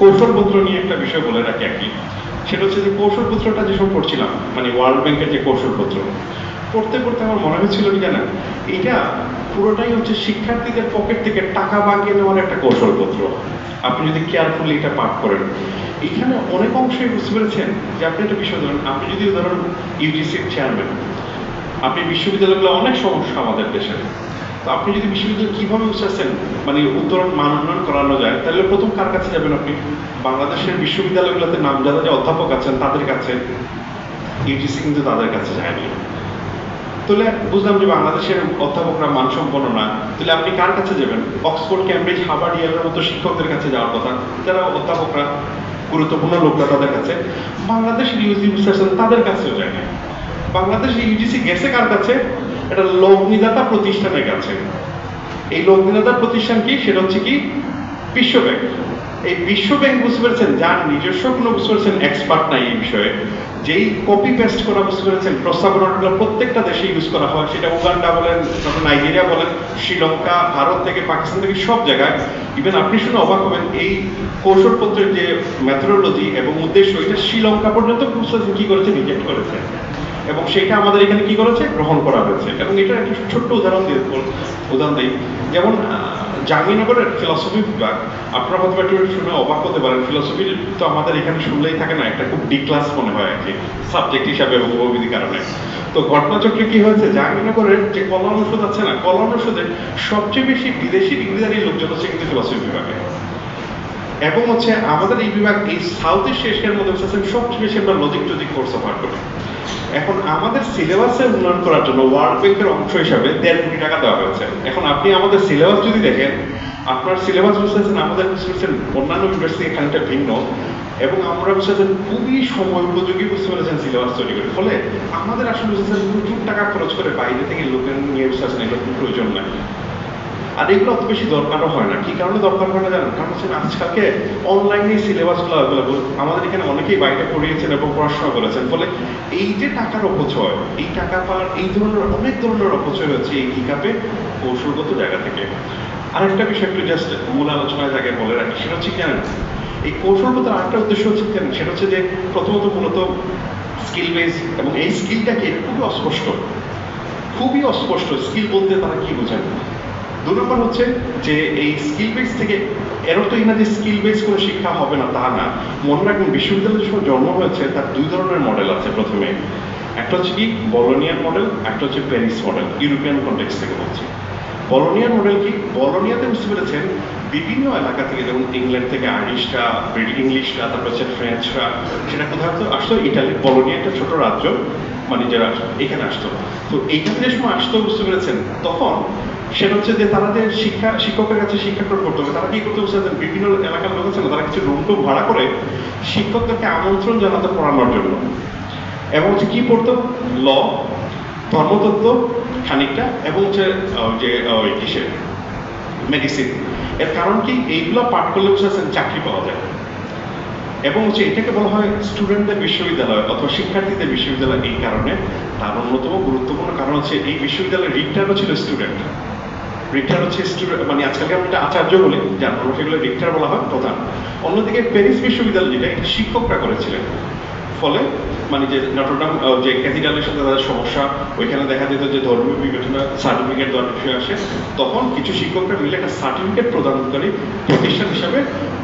কৌশলপত্র নিয়ে একটা বিষয় বলে রাখি আর কি। সেটা হচ্ছে যে কৌশলপত্রটা যেসব পড়ছিলাম মানে ওয়ার্ল্ড ব্যাংকের যে কৌশলপত্র, পড়তে পড়তে আমার মনে হয়েছিল কি জানেন এটা পুরোটাই হচ্ছে শিক্ষার্থীদের পকেট থেকে টাকা বাগিয়ে নেওয়ার একটা কৌশলপত্র। আপনি যদি কেয়ারফুলি এটা পাঠ করেন। এখানে অনেক অংশই বুঝতে পেরেছেন যে আপনি একটা বিষয় ধরেন, আপনি যদি ধরেন ইউজিসির চেয়ারম্যান আপনি বিশ্ববিদ্যালয়গুলো অনেক সমস্যা আমাদের দেশে। আপনি যদি বিশ্ববিদ্যালয় কীভাবে বুঝতেছেন মানে উত্তরণ মান উন্নয়ন করানো যায় তাহলে প্রথম কার কাছে যাবেন আপনি? বাংলাদেশের বিশ্ববিদ্যালয়গুলোতে নামজাদা যে অধ্যাপক আছেন, তাদের কাছে? ইউজিসি কিন্তু তাদের কাছে যায়নি। তাহলে বুঝলাম যে বাংলাদেশের অধ্যাপকরা মানসম্পন্ন না। তাহলে আপনি কার কাছে যাবেন? অক্সফোর্ড ক্যামব্রিজ হার্ভার্ড, ইয়েলের মতো শিক্ষকদের কাছে যাওয়ার কথা। যারা অধ্যাপকরা, গুরুত্বপূর্ণ লোকরা তাদের কাছে। বাংলাদেশের ইউজি আছেন, তাদের কাছেও যায় না বাংলাদেশ ইউজিসি গেছে কার কাছে? এটা লগ্নিদাতা প্রতিষ্ঠানের কাছে। এই লগ্নিদাতা প্রতিষ্ঠান কি? সেটা হচ্ছে কি? বিশ্ব ব্যাংক এই বিশ্ব ব্যাংক বুঝতে পেরেছেন, যার নিজস্ব কোনো বুঝতে পেরেছেন এক্সপার্ট নাই এই বিষয়ে। যেই কপি পেস্ট করা বুঝতে পেরেছেন, প্রস্তাবনাগুলো প্রত্যেকটা দেশে ইউজ করা হয়। সেটা উগান্ডা বলেন, তারপর নাইজেরিয়া বলেন, শ্রীলঙ্কা, ভারত থেকে পাকিস্তান থেকে সব জায়গায়। ইভেন আপনি শুনে অবাক হবেন, এই কৌশলপত্রের যে মেথোডোলজি এবং উদ্দেশ্য, এটা শ্রীলঙ্কা পর্যন্ত বুঝতে কি করেছে রিজেক্ট করেছে এবং সেটা আমাদের এখানে কি করেছে? গ্রহণ করা হয়েছে। এবং এটা একটা ছোট্ট উদাহরণ দিয়ে উদাহরণ দিই। যেমন জাহাঙ্গীরনগরের ফিলসফি বিভাগ, আপনারা হয়তো একটু শুনে অবাক হতে পারেন। ফিলসফি তো আমাদের এখানে শুনলেই থাকে না, একটা খুব ডি ক্লাস মনে হয় আর কি সাবজেক্ট হিসাবে এবং উপবিধি কারণে। তো ঘটনাচক্রে কি হয়েছে? জাহাঙ্গীরনগরের যে কলা অনুষদ আছে না কলা অনুষদে সবচেয়ে বেশি বিদেশি ডিগ্রিধারী লোকজন হচ্ছে কিন্তু ফিলসফি বিভাগে। এবং হচ্ছে আমাদের এই বিভাগ এই সাউথ ইস্ট এশিয়ার মধ্যে হচ্ছে সবচেয়ে বেশি আমরা লজিক টজিক কোর্স অফার করি। এখন আমাদের সিলেবাসের উন্নয়ন করার জন্য ওয়ার্ল্ড ব্যাংকের অংশ হিসাবে দেড় কোটি টাকা দেওয়া হয়েছে। এখন আপনি আমাদের সিলেবাস যদি দেখেন, আপনার সিলেবাস বুঝতেছেন আমাদের বুঝতেছেন অন্যান্য ইউনিভার্সিটি খানিকটা ভিন্ন এবং আমরা বুঝতেছেন খুবই সময় উপযোগী বুঝতে পেরেছেন সিলেবাস তৈরি করে। ফলে আমাদের আসলে বুঝতেছেন প্রচুর টাকা খরচ করে বাইরে থেকে লোকের নিয়ে বুঝতেছেন, এগুলো প্রয়োজন নাই। আর এগুলো অত বেশি দরকারও হয় না। কি কারণে দরকার হয় না জানেন? কারণ হচ্ছে আজকালকে অনলাইনে সিলেবাসগুলো অ্যাভেলেবল আমাদের এখানে অনেকেই বাইরে পড়িয়েছেন এবং পড়াশোনা করেছেন। ফলে এই যে টাকার অপচয়, এই টাকা পাওয়ার, এই ধরনের অনেক ধরনের অপচয় হচ্ছে এই হিকাপে কৌশলগত জায়গা থেকে। আরেকটা বিষয় একটু জাস্ট মূল আলোচনার জায়গায় বলে রাখি, সেটা হচ্ছে কি জানেন? এই কৌশলগত আরেকটা উদ্দেশ্য হচ্ছে কেন সেটা হচ্ছে যে প্রথমত মূলত স্কিল বেস এবং এই স্কিলটাকে খুবই অস্পষ্ট খুবই অস্পষ্ট স্কিল বলতে তারা কি বোঝেন দু নম্বর হচ্ছে যে এই স্কিল বেস থেকে এর না যে স্কিল বেস কোনো শিক্ষা হবে না তা না। মনে রাখবেন, বিশ্ববিদ্যালয়ের সময় জন্ম হয়েছে, তার দুই ধরনের মডেল আছে প্রথমে। একটা হচ্ছে কি? বলোনিয়ান মডেল একটা হচ্ছে প্যারিস মডেল ইউরোপিয়ান কন্টেক্স থেকে বলছি। বলোনিয়ান মডেল কি? বলোনিয়াতে বুঝতে পেরেছেন, বিভিন্ন এলাকা থেকে, যেমন ইংল্যান্ড থেকে আইরিশরা ইংলিশরা, তারপর হচ্ছে ফ্রেঞ্চরা, সেটা কোথাও তো আসতো ইটালি। বলোনিয়া একটা ছোট রাজ্য মানে যারা এখানে আসতো। তো এইখানে যে সময় আসতো, বুঝতে পেরেছেন, তখন সেটা হচ্ছে যে তারা যে শিক্ষা, শিক্ষকের কাছে শিক্ষা প্রয়োগ করতে হবে, তারা কি করতে বুঝতে বিভিন্ন এলাকার লোক আছে, তারা কিছু রুম ভাড়া করে শিক্ষকদেরকে আমন্ত্রণ জানাতে পড়ানোর জন্য। এবং হচ্ছে কি পড়তো ল, ধর্মতত্ত্ব খানিকটা, এবং হচ্ছে যে কিসের মেডিসিন এর কারণ কি? এইগুলো পাঠ করলে বুঝেছেন চাকরি পাওয়া যায়। এবং হচ্ছে এটাকে বলা হয় স্টুডেন্টদের বিশ্ববিদ্যালয় অথবা শিক্ষার্থীদের বিশ্ববিদ্যালয় এই কারণে। তার অন্যতম গুরুত্বপূর্ণ কারণ হচ্ছে এই বিশ্ববিদ্যালয়ের রিক্টারও ছিল স্টুডেন্ট রিক্টার হচ্ছে মানে আজকালকে আমরা এটা আচার্য বলি, যার সেগুলো রিক্টার বলা হয়, প্রধান। অন্যদিকে প্যারিস বিশ্ববিদ্যালয় যেটা শিক্ষকরা করেছিলেন। ফলে মানে যে নটরডাম যে ক্যাথিড্রালের সাথে তাদের সমস্যা, ওইখানে দেখা যেত যে ধর্মীয় বিবেচনা সার্টিফিকেট দেওয়ার বিষয় আসে, তখন কিছু শিক্ষকরা মিলে একটা সার্টিফিকেট প্রদানকারী প্রতিষ্ঠান হিসাবে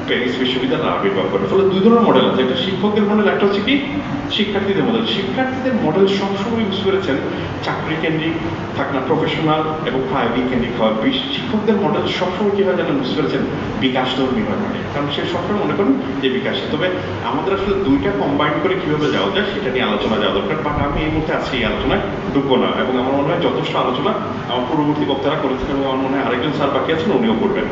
প্যারিস বিশ্ববিদ্যালয় আবির্ভাব করে। ফলে দুই ধরনের মডেল আছে। একটা শিক্ষকদের মডেল একটা হচ্ছে কি শিক্ষার্থীদের মডেল শিক্ষার্থীদের মডেল সবসময় বুঝতে পেরেছেন চাকরি কেন্দ্রিক থাক না প্রফেশনাল এবং প্রাইভেট কেন্দ্রিক হয় শিক্ষকদের মডেল সবসময় কি হয় জানেন বুঝতে পেরেছেন বিকাশ ধর্মী হয় মানে কারণ সে সবসময় মনে করেন যে বিকাশ। তবে আমাদের আসলে দুইটা কম্বাইন করে কীভাবে যাওয়া যায় সেটা নিয়ে আলোচনা যাওয়া দরকার। বাট আমি এই মুহূর্তে আজকে এই আলোচনায় ঢুকবো না এবং আমার মনে হয় যথেষ্ট আলোচনা আমার পূর্ববর্তী বক্তারা করেছেন এবং আমার মনে হয় আরেকজন স্যার বাকি আছেন, উনিও করবেন।